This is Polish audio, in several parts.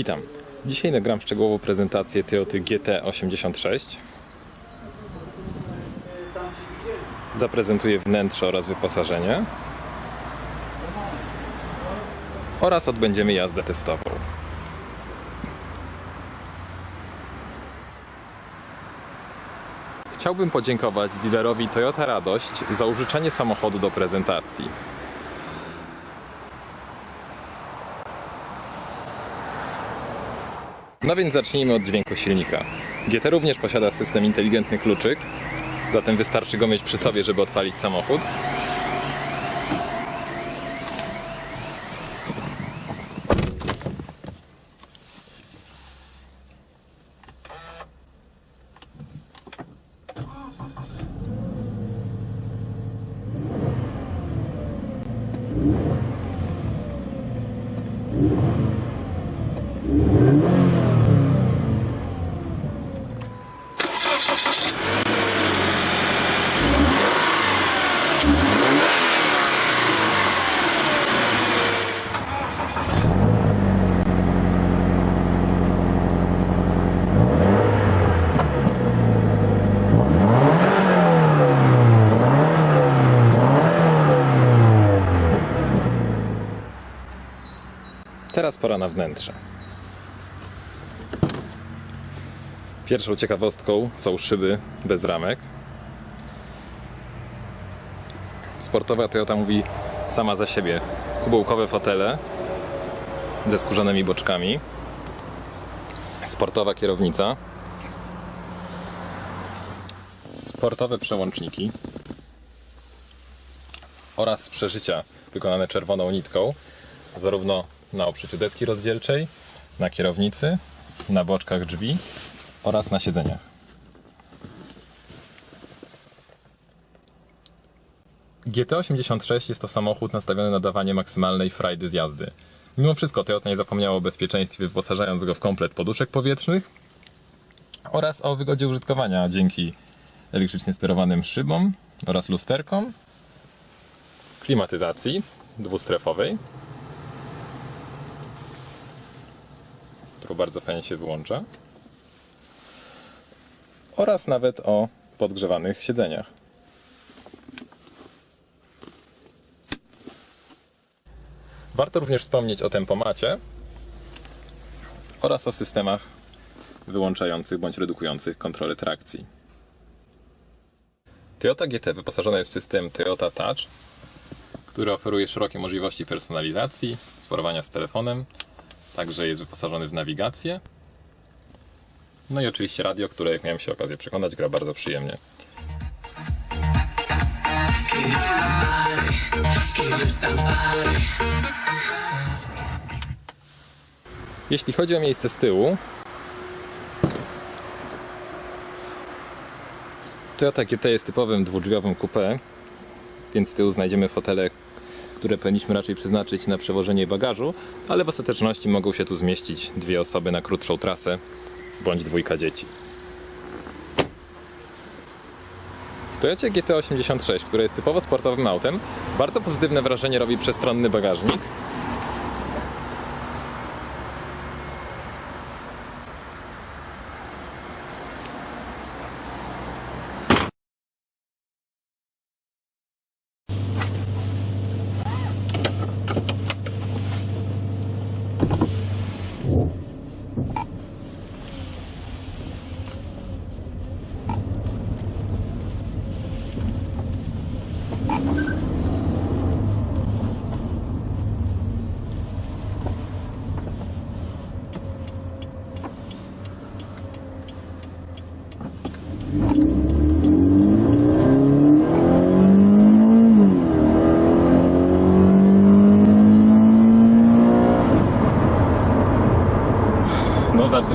Witam. Dzisiaj nagram szczegółową prezentację Toyoty GT86. Zaprezentuję wnętrze oraz wyposażenie. Oraz odbędziemy jazdę testową. Chciałbym podziękować dealerowi Toyota Radość za użyczenie samochodu do prezentacji. No więc zacznijmy od dźwięku silnika. GT również posiada system inteligentny kluczyk, zatem wystarczy go mieć przy sobie, żeby odpalić samochód. Pora na wnętrze. Pierwszą ciekawostką są szyby bez ramek. Sportowa Toyota mówi sama za siebie. Kubełkowe fotele ze skórzanymi boczkami. Sportowa kierownica. Sportowe przełączniki oraz przeżycia wykonane czerwoną nitką, zarówno na oprzyciu deski rozdzielczej, na kierownicy, na boczkach drzwi oraz na siedzeniach. GT86 jest to samochód nastawiony na dawanie maksymalnej frajdy z jazdy. Mimo wszystko Toyota nie zapomniała o bezpieczeństwie, wyposażając go w komplet poduszek powietrznych oraz o wygodzie użytkowania dzięki elektrycznie sterowanym szybom oraz lusterkom, klimatyzacji dwustrefowej, którą bardzo fajnie się wyłącza, oraz nawet o podgrzewanych siedzeniach. Warto również wspomnieć o tempomacie oraz o systemach wyłączających bądź redukujących kontrolę trakcji. Toyota GT wyposażona jest w system Toyota Touch, który oferuje szerokie możliwości personalizacji, sterowania z telefonem, także jest wyposażony w nawigację. No i oczywiście radio, które jak miałem się okazję przekonać, gra bardzo przyjemnie. Jeśli chodzi o miejsce z tyłu, Toyota GT jest typowym dwudrzwiowym coupé, więc z tyłu znajdziemy fotele, które powinniśmy raczej przeznaczyć na przewożenie bagażu, ale w ostateczności mogą się tu zmieścić dwie osoby na krótszą trasę bądź dwójka dzieci. W Toyocie GT86, która jest typowo sportowym autem, bardzo pozytywne wrażenie robi przestronny bagażnik.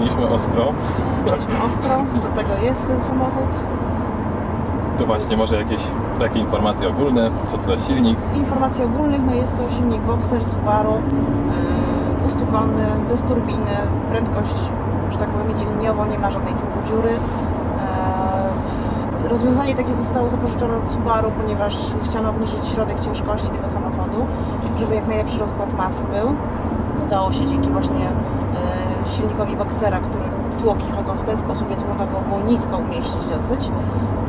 Zaczęliśmy ostro. ostro, do tego jest ten samochód. Tu właśnie może jakieś takie informacje ogólne, co to za silnik. Z informacji ogólnych, no jest to silnik Boxer Subaru, yy, dwustukolny, bez turbiny, prędkość, że tak powiem, nie ma żadnej turbodziury. Yy, rozwiązanie takie zostało zapożyczone od Subaru, ponieważ chciano obniżyć środek ciężkości tego samochodu, żeby jak najlepszy rozkład masy był. Udało się dzięki właśnie e, silnikowi Boxera, którym tłoki chodzą w ten sposób, więc można go było nisko umieścić dosyć.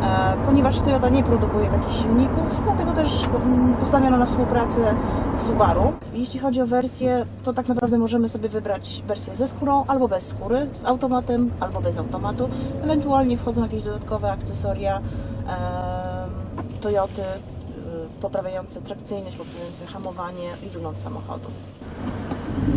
E, Ponieważ Toyota nie produkuje takich silników, dlatego też mm, postawiono na współpracę z Subaru. Jeśli chodzi o wersję, to tak naprawdę możemy sobie wybrać wersję ze skórą albo bez skóry, z automatem albo bez automatu. Ewentualnie wchodzą jakieś dodatkowe akcesoria em, Toyoty poprawiające trakcyjność, poprawiające hamowanie i wygląd samochodu. No,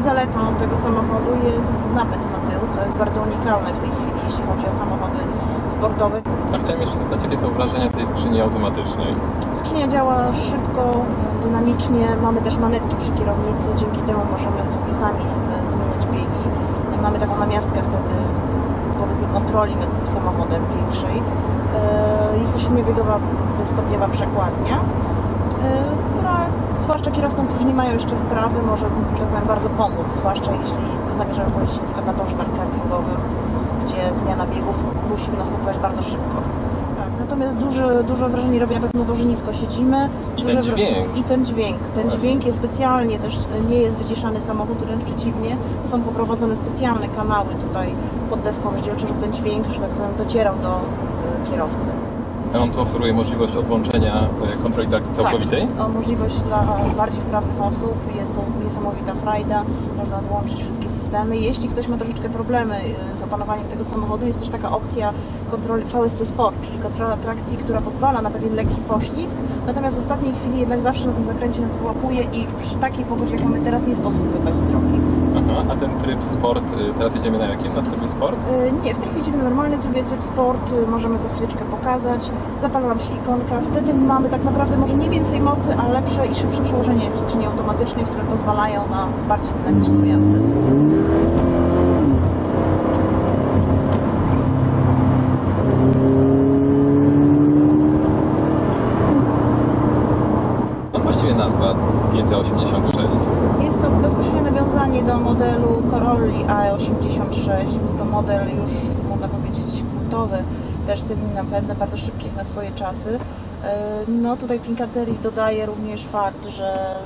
zaletą tego samochodu jest napęd na tył, co jest bardzo unikalne w tej chwili, jeśli chodzi o samochody sportowe. A chciałem jeszcze zapytać, jakie są wrażenia tej skrzyni automatycznej? Skrzynia działa szybko, dynamicznie. Mamy też manetki przy kierownicy, dzięki temu możemy sobie sami e, zmieniać biegi. E, Mamy taką namiastkę wtedy, powiedzmy, kontroli nad tym samochodem większej. E, Jest to siedmiobiegowa stopniowa przekładnia, e, która zwłaszcza kierowcom, którzy nie mają jeszcze wprawy, może że tak powiem, bardzo pomóc, zwłaszcza jeśli zamierzają pojeździć na przykład na torze kartingowym, gdzie zmiana biegów musi następować bardzo szybko. Natomiast duże, duże wrażenie robi na pewno to, że nisko siedzimy. I ten dźwięk. I ten dźwięk. Ten Właśnie. dźwięk jest specjalnie też, nie jest wyciszany samochód, wręcz przeciwnie. Są poprowadzone specjalne kanały tutaj pod deską rozdzielczą, żeby ten dźwięk, że tak powiem, docierał do y, kierowcy. A on tu oferuje możliwość odłączenia e, kontroli trakcji całkowitej? Tak, to możliwość dla bardziej wprawnych osób. Jest to niesamowita frajda. Można odłączyć wszystkie systemy. Jeśli ktoś ma troszeczkę problemy y, z opanowaniem tego samochodu, jest też taka opcja kontroli VSC Sport, czyli kontrola trakcji, która pozwala na pewien lekki poślizg. Natomiast w ostatniej chwili jednak zawsze na tym zakręcie nas wyłapuje i przy takiej pogodzie, jaką mamy teraz, nie sposób wypaść z drogi. Aha, a ten tryb sport, y, teraz jedziemy na jakim? Na trybie sport? Y, Nie, w tej chwili jedziemy normalny trybie tryb sport, y, możemy za chwileczkę pokazać. Zapala nam się ikonka, wtedy mamy tak naprawdę może nie więcej mocy, a lepsze i szybsze przełożenie w skrzyni automatycznej, które pozwalają na bardziej dynamiczną jazdę. On właściwie nazwa GT86. Jest to bezpośrednie nawiązanie do modelu Corolli AE86. Był to model już, można powiedzieć, kultowy, też z tymi napędem, bardzo szybkich na swoje czasy. E, No tutaj Pincanterii dodaje również fakt, że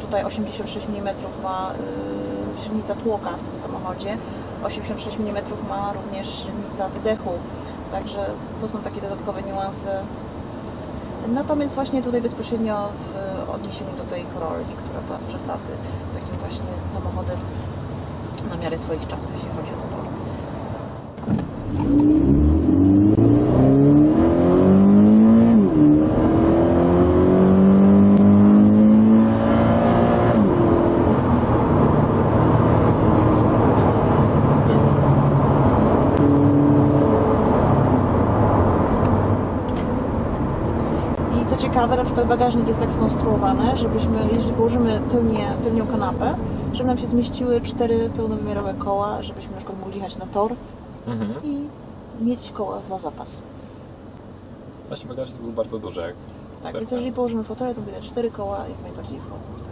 tutaj 86 mm ma średnica tłoka w tym samochodzie. 86 mm ma również średnica wydechu. Także to są takie dodatkowe niuanse Natomiast właśnie tutaj bezpośrednio w odniesieniu do tej Corolli, która była sprzed laty takim właśnie samochodem na miarę swoich czasów, jeśli chodzi o sport. I co ciekawe, na przykład bagażnik jest tak skonstruowany, żebyśmy, jeżeli położymy tylnie, tylnią kanapę, żeby nam się zmieściły cztery pełnowymiarowe koła, żebyśmy na przykład mogli jechać na tor Mhm. i mieć koła za zapas. Właśnie bagażnik był bardzo duży, jak Tak, serce. więc jeżeli położymy fotelę, to będzie cztery koła jak najbardziej wchodzą w to.